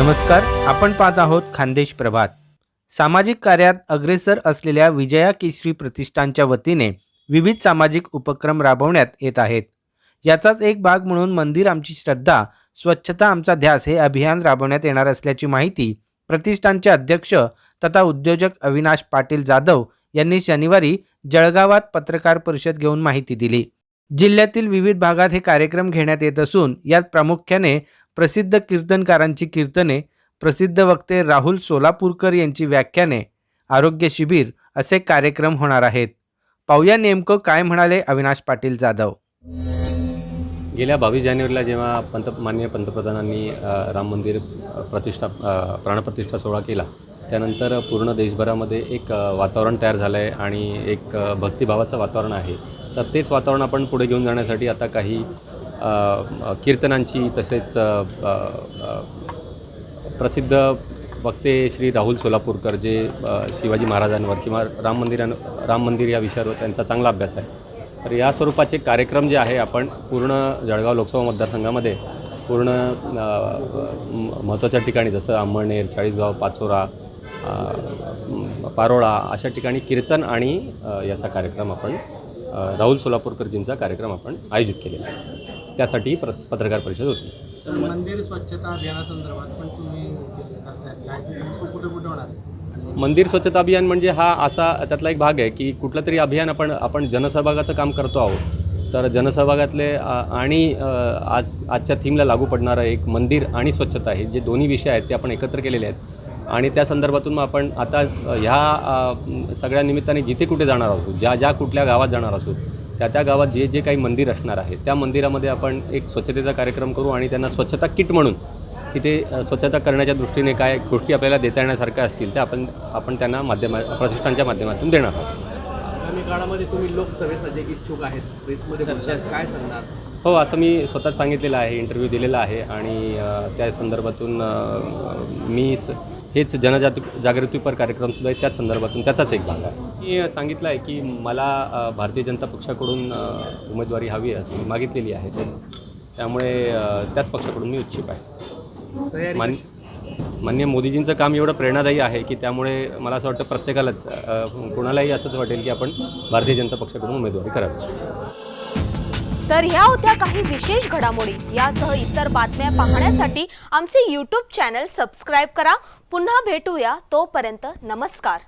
नमस्कार आपण पाहत आहोत खानदेश प्रभात. सामाजिक कार्यात अग्रेसर असलेल्या विजया केसरी प्रतिष्ठानच्या वतीने विविध सामाजिक उपक्रम राबवण्यात येत आहेत. याचाच एक भाग म्हणून मंदिर आमची श्रद्धा स्वच्छता आमचा ध्यास हे अभियान राबवण्यात येणार असल्याची माहिती प्रतिष्ठानचे अध्यक्ष तथा उद्योजक अविनाश पाटील जाधव यांनी शनिवारी जळगावात पत्रकार परिषद घेऊन माहिती दिली. जिल्ह्यातील विविध भागात हे कार्यक्रम घेण्यात येत असून यात प्रामुख्याने प्रसिद्ध कीर्तनकारांची कीर्तने प्रसिद्ध वक्ते राहुल सोलापूरकर यांची व्याख्याने आरोग्य शिबिर असे कार्यक्रम होणार आहेत. पाहूया नेमकं काय म्हणाले अविनाश पाटील जाधव. गेल्या बावीस जानेवारीला जेव्हा पंत माननीय पंतप्रधानांनी राम मंदिर प्रतिष्ठा प्राणप्रतिष्ठा सोहळा केला त्यानंतर पूर्ण देशभरामध्ये एक वातावरण तयार झालं आहे आणि एक भक्तिभावाचं वातावरण आहे. तर तेच वातावरण आपण पुढे घेऊन जाण्यासाठी आता काही कीर्तनांची तसेच प्रसिद्ध वक्ते श्री राहुल सोलापूरकर जे शिवाजी महाराजांवर किंवा राम मंदिरां राम मंदिर या विषयावर त्यांचा चांगला अभ्यास आहे. तर या स्वरूपाचे कार्यक्रम जे आहे आपण पूर्ण जळगाव लोकसभा मतदारसंघामध्ये पूर्ण म- महत्त्वाच्या ठिकाणी जसं अंमळनेर चाळीसगाव पाचोरा पारोळा अशा ठिकाणी कीर्तन आणि याचा कार्यक्रम आपण राहुल सोलापूरकरजींचा कार्यक्रम आपण आयोजित केलेला आहे. त्यासाठी प्र पत्रकार परिषद होती. मंदिर स्वच्छता अभियानासंदर्भात पण तुम्ही मंदिर स्वच्छता अभियान म्हणजे हा असा त्यातला एक भाग आहे की कुठलं तरी अभियान आपण आपण जनसहभागाचं काम करतो आहोत. तर जनसहभागातले आणि आज आजच्या थीमला लागू पडणारं एक मंदिर आणि स्वच्छता हे जे दोन्ही विषय आहेत ते आपण एकत्र केलेले आहेत. आणि त्या संदर्भातून मग आपण आता ह्या सगळ्या निमित्ताने जिथे कुठे जाणार आहोत ज्या ज्या कुठल्या गावात जाणार असू त्या त्या गावात जे जे काही मंदिर असणार आहे त्या मंदिरामध्ये आपण एक स्वच्छतेचा कार्यक्रम करू आणि त्यांना स्वच्छता किट म्हणून तिथे स्वच्छता करण्याच्या दृष्टीने काय गोष्टी आपल्याला देता येण्यासारख्या असतील त्या आपण आपण त्यांना माध्यमा प्रतिष्ठानच्या माध्यमातून देणार आहोत आगामी काळामध्ये तुम्ही लोकसभेसाठी इच्छुक आहेत प्रेसमध्ये. काय सांगणार हो असं मी स्वतःच सांगितलेलं आहे इंटरव्ह्यू दिलेला आहे आणि त्या संदर्भातून मीच हेच जनजात जागृतीपर कार्यक्रमसुद्धा आहे त्याच संदर्भातून त्याचाच एक भाग आहे. मी सांगितलं आहे की मला भारतीय जनता पक्षाकडून उमेदवारी हवी आहे असं मी मागितलेली आहे. त्यामुळे त्याच पक्षाकडून मी इच्छुक आहे. मान मान्य मोदीजींचं काम एवढं प्रेरणादायी आहे की त्यामुळे मला असं वाटतं प्रत्येकालाच कोणालाही असंच वाटेल की आपण भारतीय जनता पक्षाकडून उमेदवारी करावी. तर ह्या होत्या काही विशेष घडामोडी. यासह इतर बातम्या पाहण्यासाठी आमचे यूट्यूब चॅनल सबस्क्राईब करा. पुन्हा भेटूया तोपर्यंत नमस्कार.